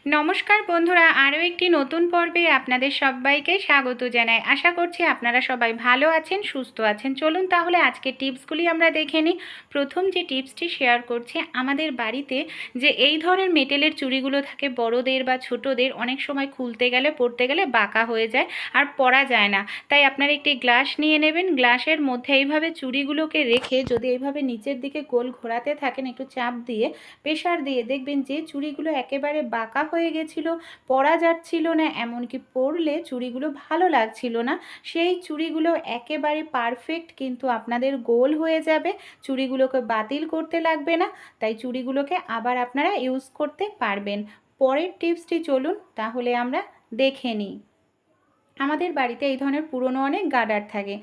নমস্কার বন্ধুরা, আরও একটি নতুন পর্বে আপনাদের সবাইকে স্বাগত জানাই। আশা করছি আপনারা সবাই ভালো আছেন, সুস্থ আছেন। চলুন তাহলে আজকে টিপসগুলি আমরা দেখে নিই। প্রথম যে টিপসটি শেয়ার করছি, আমাদের বাড়িতে যে এই ধরনের মেটেলের চুড়িগুলো থাকে, বড়দের বা ছোটদের, অনেক সময় খুলতে গেলে, পড়তে গেলে বাঁকা হয়ে যায় আর পরা যায় না। তাই আপনারা একটি গ্লাস নিয়ে নেবেন। গ্লাসের মধ্যে এইভাবে চুড়িগুলোকে রেখে যদি এইভাবে নিচের দিকে গোল ঘোরাতে থাকেন, একটু চাপ দিয়ে প্রেশার দিয়ে দেখবেন যে চুড়িগুলো একেবারে বাঁকা হয়ে গেছিল, পরা যাচ্ছিল না, এমনকি পরলে চুড়িগুলো ভালো লাগছিল না। সেই চুড়িগুলো একেবারে পারফেক্ট কিন্তু আপনাদের গোল হয়ে যাবে, চুড়িগুলোকে বাতিল করতে লাগবে না, তাই চুড়িগুলোকে আবার আপনারা ইউজ করতে পারবেন। পরের টিপসটি চলুন, তাহলে আমরা দেখে নিই। আমাদের বাড়িতে এই ধরনের পুরনো অনেক গার্ডার থাকে।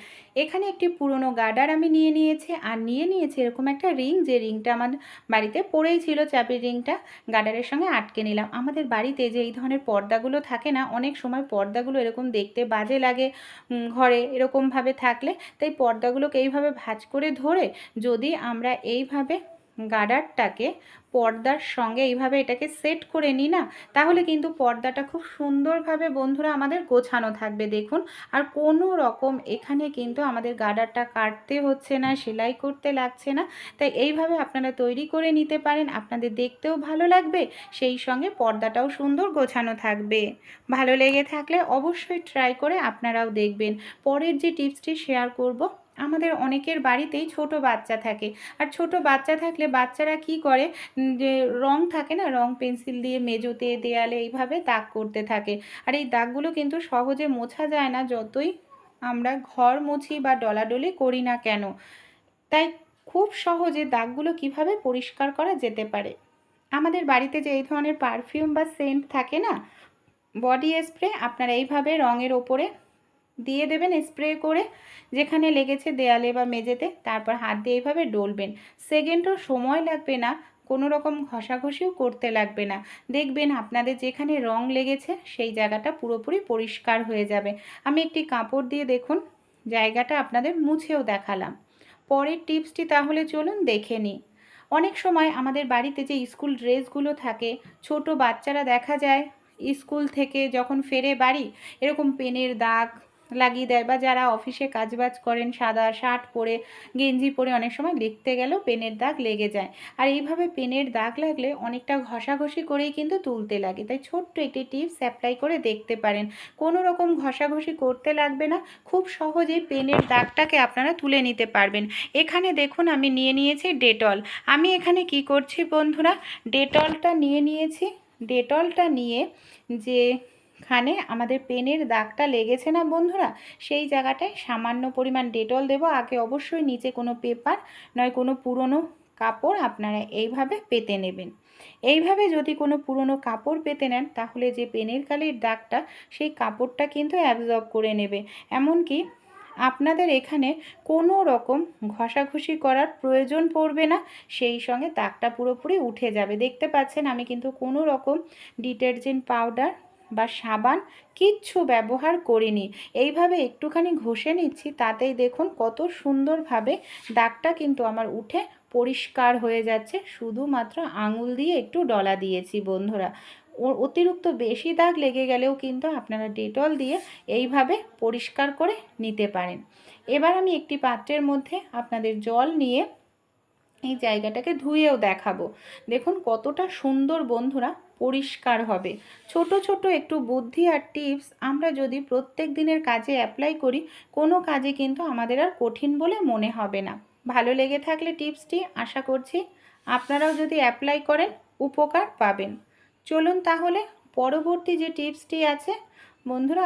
এখানে একটি পুরনো গার্ডার আমি নিয়ে নিয়েছি আর নিয়ে নিয়েছি এরকম একটা রিং, যে রিংটা আমার বাড়িতে পড়েই ছিল, চাবির রিংটা গার্ডারের সঙ্গে আটকে নিলাম। আমাদের বাড়িতে যে এই ধরনের পর্দাগুলো থাকে না, অনেক সময় পর্দাগুলো এরকম দেখতে বাজে লাগে ঘরে এরকমভাবে থাকলে। তাই পর্দাগুলোকে এইভাবে ভাঁজ করে ধরে যদি আমরা এইভাবে গার্ডারটাকে পর্দার সঙ্গে এইভাবে এটাকে সেট করে নিই না? তাহলে কিন্তু পর্দাটা খুব সুন্দরভাবে বন্ধুরা আমাদের গোছানো থাকবে, দেখুন। আর কোনো রকম এখানে কিন্তু আমাদের গার্ডারটা কাটতে হচ্ছে না, সেলাই করতে লাগছে না। তাই এইভাবে আপনারা তৈরি করে নিতে পারেন, আপনাদের দেখতেও ভালো লাগবে, সেই সঙ্গে পর্দাটাও সুন্দর গোছানো থাকবে। ভালো লেগে থাকলে অবশ্যই ট্রাই করে আপনারাও দেখবেন। পরের যে টিপসটি শেয়ার করব আমাদের অনেকের বাড়িতেই ছোট বাচ্চা থাকে। আর ছোট বাচ্চা থাকলে বাচ্চারা কি করে? যে রং থাকে না? রং পেন্সিল দিয়ে মেজোতে, দেয়ালে এইভাবে দাগ করতে থাকে। আর এই দাগগুলো কিন্তু সহজে মোছা যায় না যতই আমরা ঘর মুছি বা ডলাডলি করি না কেন। তাই খুব সহজে দাগগুলো কীভাবে পরিষ্কার করা যেতে পারে? আমাদের বাড়িতে যে এই ধরনের পারফিউম বা সেন্ট থাকে না? বডি স্প্রে আপনারা এইভাবে রঙের ওপরে দিয়ে দেবেন স্প্রে করে যেখানে লেগেছে দেয়ালে বা মেঝেতে। তারপর হাত দিয়ে এইভাবে ডলবেন। সেকেন্ডও সময় লাগবে না, কোনো রকম ঘষাঘষিও করতে লাগবে না। দেখবেন আপনাদের যেখানে রং লেগেছে সেই জায়গাটা পুরোপুরি পরিষ্কার হয়ে যাবে। আমি একটি কাপড় দিয়ে দেখুন, জায়গাটা আপনাদের মুছেও দেখালাম। পরের টিপসটি তাহলে চলুন দেখে নিই। অনেক সময় আমাদের বাড়িতে যে স্কুল ড্রেসগুলো থাকে, ছোট বাচ্চারা দেখা যায় স্কুল থেকে যখন ফেরে বাড়ি, এরকম পেনের দাগ লাগিয়ে দেয় বা যারা অফিসে কাজবাজ করেন, সাদা শার্ট পরে, গেঞ্জি পরে অনেক সময় লিখতে গেলেও পেনের দাগ লেগে যায়। আর এইভাবে পেনের দাগ লাগলে অনেকটা ঘষাঘষি করেই কিন্তু তুলতে লাগে। তাই ছোট্ট একটি টিপস অ্যাপ্লাই করে দেখতে পারেন। কোনো রকম ঘষাঘষি করতে লাগবে না। খুব সহজেই পেনের দাগটাকে আপনারা তুলে নিতে পারবেন। এখানে দেখুন আমি নিয়ে নিয়েছি ডেটল। আমি এখানে কি করছি বন্ধুরা? ডেটলটা নিয়ে নিয়েছি। ডেটলটা নিয়ে যে খানে আমাদের পেনের দাগটা লেগেছে না বন্ধুরা? সেই জায়গাটায় সামান্য পরিমাণ ডেটল দেবো। আগে অবশ্যই নিচে কোনো পেপার নয় কোনো পুরনো কাপড় আপনারা এইভাবে পেতে নেবেন। এইভাবে যদি কোনো পুরনো কাপড় পেতে নেন, তাহলে যে পেনের কালির দাগটা, সেই কাপড়টা কিন্তু অ্যাবজর্ব করে নেবে। এমনকি আপনাদের এখানে কোনো রকম ঘষাঘষি করার প্রয়োজন পড়বে না। সেই সঙ্গে দাগটা পুরোপুরি উঠে যাবে। দেখতে পাচ্ছেন, আমি কিন্তু কোনো রকম ডিটারজেন্ট পাউডার বা সাবান কিচ্ছু ব্যবহার করিনি। এইভাবে একটুখানি ঘষে নিচ্ছি, তাতেই দেখুন কত সুন্দরভাবে দাগটা কিন্তু আমার উঠে পরিষ্কার হয়ে যাচ্ছে। শুধুমাত্র আঙুল দিয়ে একটু ডলা দিয়েছি বন্ধুরা। অতিরিক্ত বেশি দাগ লেগে গেলেও কিন্তু আপনারা ডেটল দিয়ে এইভাবে পরিষ্কার করে নিতে পারেন। এবার আমি একটি পাত্রের মধ্যে আপনাদের জল নিয়ে এই জায়গাটাকে ধুয়েও দেখাবো। দেখুন কতটা সুন্দর বন্ধুরা। পরিষ্কার হবে। ছোট ছোট একটু বুদ্ধি আর টিপস আমরা যদি প্রত্যেক দিনের কাজে অ্যাপ্লাই করি, কোনো কাজে কিন্তু আমাদের আর কঠিন বলে মনে হবে না। ভালো লেগে থাকলে টিপসটি আশা করছি আপনারাও যদি অ্যাপ্লাই করেন, উপকার পাবেন। চলুন তাহলে পরবর্তী যে টিপসটি আছে, বন্ধুরা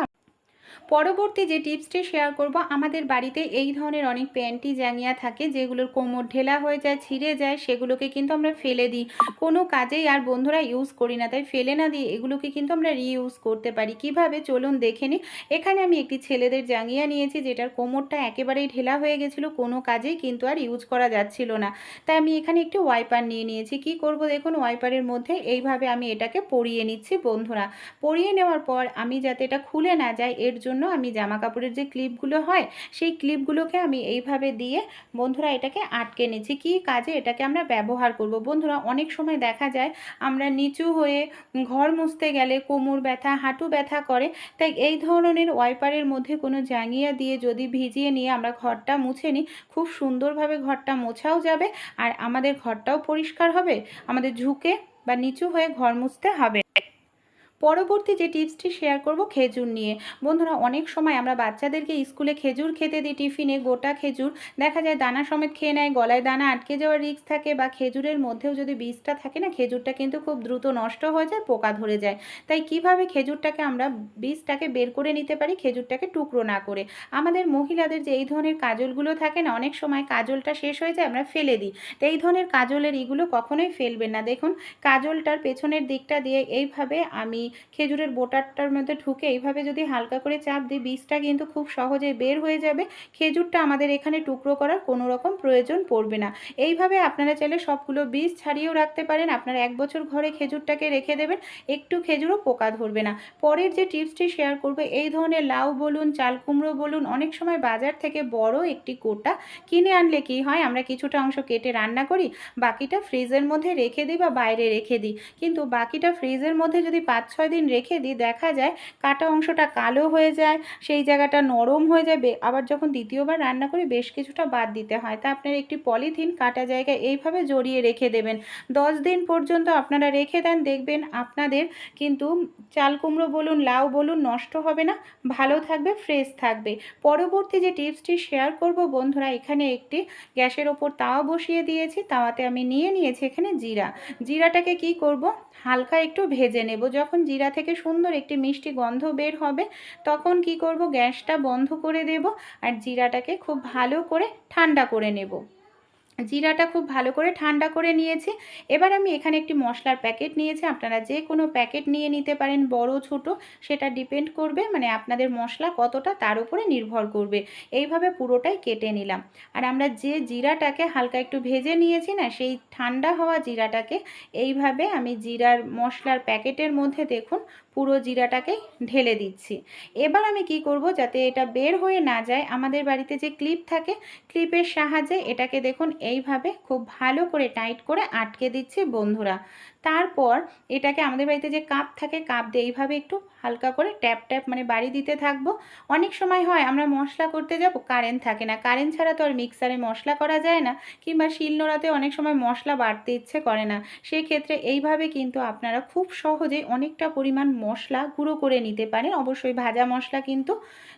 পরবর্তী যে টিপসটি শেয়ার করব, আমাদের বাড়িতে এই ধরনের অনেক প্যান্টি জাঙ্গিয়া থাকে, যেগুলোর কোমর ঢেলা হয়ে যায়, ছিঁড়ে যায়, সেগুলোকে কিন্তু আমরা ফেলে দিই। কোনো কাজেই আর বন্ধুরা ইউজ করি না, তাই ফেলে না দিয়ে এগুলোকে কিন্তু আমরা রিইউজ করতে পারি। কীভাবে? চলুন দেখে নিই। এখানে আমি একটি ছেলেদের জাঙ্গিয়া নিয়েছি, যেটার কোমরটা একেবারেই ঢেলা হয়ে গেছিল, কোনো কাজেই কিন্তু আর ইউজ করা যাচ্ছিল না। তাই আমি এখানে একটি ওয়াইপার নিয়ে নিয়েছি। কি করব দেখুন ওয়াইপারের মধ্যে এইভাবে আমি এটাকে পরিয়ে নিচ্ছি, বন্ধুরা। পরিয়ে নেওয়ার পর আমি যাতে এটা খুলে না যায়, এর জন্য আমি জামা কাপড়ের যে ক্লিপগুলো হয়, সেই ক্লিপগুলোকে আমি এইভাবে দিয়ে বন্ধুরা এটাকে আটকে নিচ্ছি। কী কাজে এটাকে আমরা ব্যবহার করব? বন্ধুরা, অনেক সময় দেখা যায় আমরা নিচু হয়ে ঘর মুছতে গেলে কোমর ব্যথা, হাঁটু ব্যথা করে, তাই এই ধরনের ওয়াইপারের মধ্যে কোনো জাঙ্গিয়া দিয়ে যদি ভিজিয়ে নিয়ে আমরা ঘরটা মুছে নিই, খুব সুন্দরভাবে ঘরটা মোছাও যাবে আর আমাদের ঘরটাও পরিষ্কার হবে। আমাদের ঝুঁকে বা নিচু হয়ে ঘর মুছতে হবে। পরবর্তী যে টিপসটি শেয়ার করব খেজুর নিয়ে। বন্ধুরা, অনেক সময় আমরা বাচ্চাদেরকে স্কুলে খেজুর খেতে দিই, টিফিনে গোটা খেজুর। দেখা যায় দানা সমেত খেয়ে নেয়, গলায় দানা আটকে যাওয়ার রিস্ক থাকে বা খেজুরের মধ্যেও যদি বীজটা থাকে না, খেজুরটা কিন্তু খুব দ্রুত নষ্ট হয়ে যায়, পোকা ধরে যায়। তাই কীভাবে খেজুরটাকে আমরা বীজটাকে বের করে নিতে পারি, খেজুরটাকে টুকরো না করে? আমাদের মহিলাদের যে এই ধরনের কাজলগুলো থাকে না, অনেক সময় কাজলটা শেষ হয়ে যায়, আমরা ফেলে দিই। তো এই ধরনের কাজলের ইগুলো কখনোই ফেলবেন না। দেখুন, কাজলটার পেছনের দিকটা দিয়ে এইভাবে আমি খেজুরের বোটারটার মধ্যে ঢুকে এইভাবে যদি হালকা করে চাপ দিই বীজটা কিন্তু খুব সহজে বের হয়ে যাবে, খেজুরটা আমাদের এখানে টুকরো করার কোনো রকম প্রয়োজন পড়বে না। এইভাবে আপনারা চাইলে সবগুলো বীজ ছাড়িয়েও রাখতে পারেন। আপনারা এক বছর ঘরে খেজুরটাকে রেখে দেবেন, একটু খেজুরও পোকা ধরবে না। পরের যে টিপসটি শেয়ার করব, এই ধরনের লাউ বলুন, চাল কুমড়ো বলুন, অনেক সময় বাজার থেকে বড় একটি কোটা কিনে আনলে কি হয়, আমরা কিছুটা অংশ কেটে রান্না করি, বাকিটা ফ্রিজের মধ্যে রেখে দিই বা বাইরে রেখে দিই। কিন্তু বাকিটা ফ্রিজের মধ্যে যদি পাঁচ ছয় দিন রেখে দিই, দেখা যায় কাটা অংশটা কালো হয়ে যায়, সেই জায়গাটা নরম হয়ে যাবে, আবার যখন দ্বিতীয়বার রান্না করি বেশ কিছুটা বাদ দিতে হয়। তা আপনার একটি পলিথিন কাটা জায়গায় এইভাবে জড়িয়ে রেখে দেবেন। দশ দিন পর্যন্ত আপনারা রেখে দেন, দেখবেন আপনাদের কিন্তু চাল কুমড়ো বলুন, লাউ বলুন নষ্ট হবে না, ভালো থাকবে, ফ্রেশ থাকবে। পরবর্তী যে টিপসটি শেয়ার করব বন্ধুরা, এখানে একটি গ্যাসের ওপর তাওয়া বসিয়ে দিয়েছি, তাওয়াতে আমি নিয়ে নিয়েছি এখানে জিরা। জিরাটাকে কি করব? হালকা একটু ভেজে নেব, যখন জিরা থেকে সুন্দর একটি মিষ্টি গন্ধ বের হবে, তখন কি করব? গ্যাসটা বন্ধ করে দেব আর জিরাটাকে খুব ভালো করে ঠান্ডা করে নেব। জিরাটা খুব ভালো করে ঠান্ডা করে নিয়েছি। এবার আমি এখানে একটি মশলার প্যাকেট নিয়েছি। আপনারা যে কোনো প্যাকেট নিয়ে নিতে পারেন, বড়, ছোট, সেটা ডিপেন্ড করবে। মানে আপনাদের মশলা কতটা তার উপরে নির্ভর করবে। এইভাবে পুরোটাই কেটে নিলাম। আর আমরা যে জিরাটাকে হালকা একটু ভেজে নিয়েছি না, সেই ঠান্ডা হওয়া জিরাটাকে এইভাবে আমি জিরার মশলার প্যাকেটের মধ্যে দেখুন পুরো জিরাটাকে ঢেলে দিচ্ছি। এবার আমি কি করব যাতে এটা বের হয়ে না যায়, আমাদের বাড়িতে যে ক্লিপ থাকে, ক্লিপের সাহায্যে এটাকে দেখুন, এইভাবে খুব ভালো করে টাইট করে আটকে দিচ্ছি বন্ধুরা। তারপর এটাকে আমাদের বাড়িতে যে কাপ থাকে, কাপ দিয়ে এইভাবে একটু হালকা করে ট্যাপ ট্যাপ মানে বাড়ি দিতে থাকব। অনেক সময় হয় আমরা মশলা করতে যাব, কারেন্ট থাকে না। কারেন্ট ছাড়া তো আর মিক্সারে মশলা করা যায় না, কিংবা শিলনোড়াতে অনেক সময় মশলা বাড়তে ইচ্ছে করে না। সেই ক্ষেত্রে এইভাবে কিন্তু আপনারা খুব সহজে অনেকটা পরিমাণ মশলা গুঁড়ো করে নিতে পারেন। অবশ্যই ভাজা মশলা কিন্তু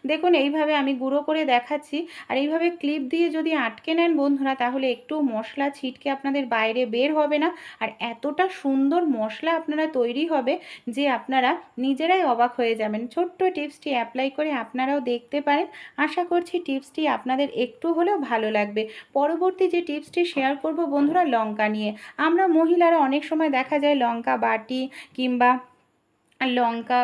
দেখুন, এইভাবে আমি গুঁড়ো করে দেখাচ্ছি। আর এইভাবে ক্লিপ দিয়ে যদি আটকে নেন বন্ধুরা, তাহলে একটু মশলা ছিটকে আপনাদের বাইরে বের হবে না। আর এতটা সুন্দর মশলা আপনারা তৈরি হবে যে আপনারা নিজেরাই অবাক হয়ে যাবেন। ছোট্ট টিপসটি অ্যাপ্লাই করে আপনারাও দেখতে পারেন। আশা করছি টিপসটি আপনাদের একটু হলেও ভালো লাগবে। পরবর্তী যে টিপসটি শেয়ার করব বন্ধুরা, লঙ্কা নিয়ে। আমরা মহিলারা অনেক সময় দেখা যায় লঙ্কা বাটি কিংবা লঙ্কা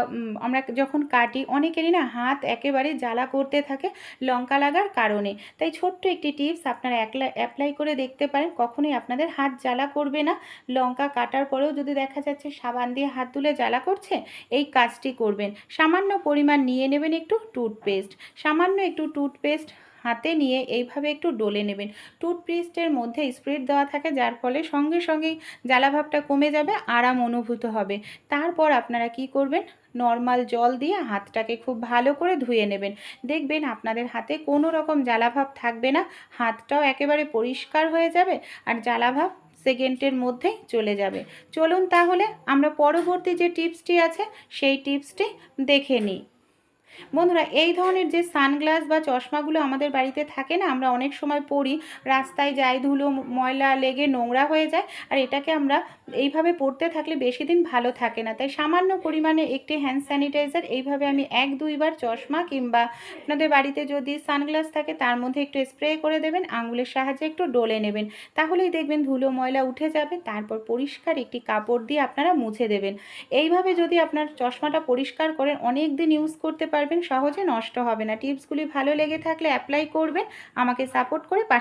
আমরা যখন কাটি, অনেকেরই না হাত একেবারে জ্বালা করতে থাকে লঙ্কা লাগার কারণে। তাই ছোট্ট একটি টিপস আপনারা অ্যাপ্লাই করে দেখতে পারেন। কখনোই আপনাদের হাত জ্বালা করবে না। লঙ্কা কাটার পরেও যদি দেখা যাচ্ছে সাবান দিয়ে হাত তুলে জ্বালা করছে, এই কাজটি করবেন। সামান্য পরিমাণ নিয়ে নেবেন একটু টুথপেস্ট সামান্য একটু টুথপেস্ট হাতে নিয়ে এইভাবে একটু ডলে নেবেন। টুথপেস্টের মধ্যে স্প্রিট দেওয়া থাকে, যার ফলে সঙ্গে সঙ্গেই জ্বালাভাবটা কমে যাবে, আরাম অনুভূত হবে। তারপর আপনারা কি করবেন? নর্মাল জল দিয়ে হাতটাকে খুব ভালো করে ধুয়ে নেবেন। দেখবেন আপনাদের হাতে কোনো রকম জ্বালাভাব থাকবে না, হাতটাও একেবারে পরিষ্কার হয়ে যাবে আর জ্বালাভাব সেকেন্ডের মধ্যেই চলে যাবে। চলুন তাহলে আমরা পরবর্তী যে টিপসটি আছে, সেই টিপসটি দেখে নিই। বন্ধুরা, এই ধরনের যে সানগ্লাস বা চশমাগুলো আমাদের বাড়িতে থাকে না, আমরা অনেক সময় পরি, রাস্তায় যাই, ধুলো ময়লা লেগে নোংরা হয়ে যায়, আর এটাকে আমরা এইভাবে পড়তে থাকলে বেশি দিন ভালো থাকে না। তাই সামান্য পরিমাণে একটি হ্যান্ড স্যানিটাইজার এইভাবে আমি এক দুইবার চশমা কিংবা আপনাদের বাড়িতে যদি সানগ্লাস থাকে, তার মধ্যে একটু স্প্রে করে দেবেন, আঙুলের সাহায্যে একটু ডলে নেবেন। তাহলেই দেখবেন ধুলো, ময়লা উঠে যাবে, তারপর পরিষ্কার একটি কাপড় দিয়ে আপনারা মুছে দেবেন। এইভাবে যদি আপনার চশমাটা পরিষ্কার করেন, অনেক দিন ইউজ করতে পারবেন, সহজে নষ্ট হবে না। টিপসগুলি ভালো লেগে থাকলে অ্যাপ্লাই করবেন, আমাকে সাপোর্ট করে পাশে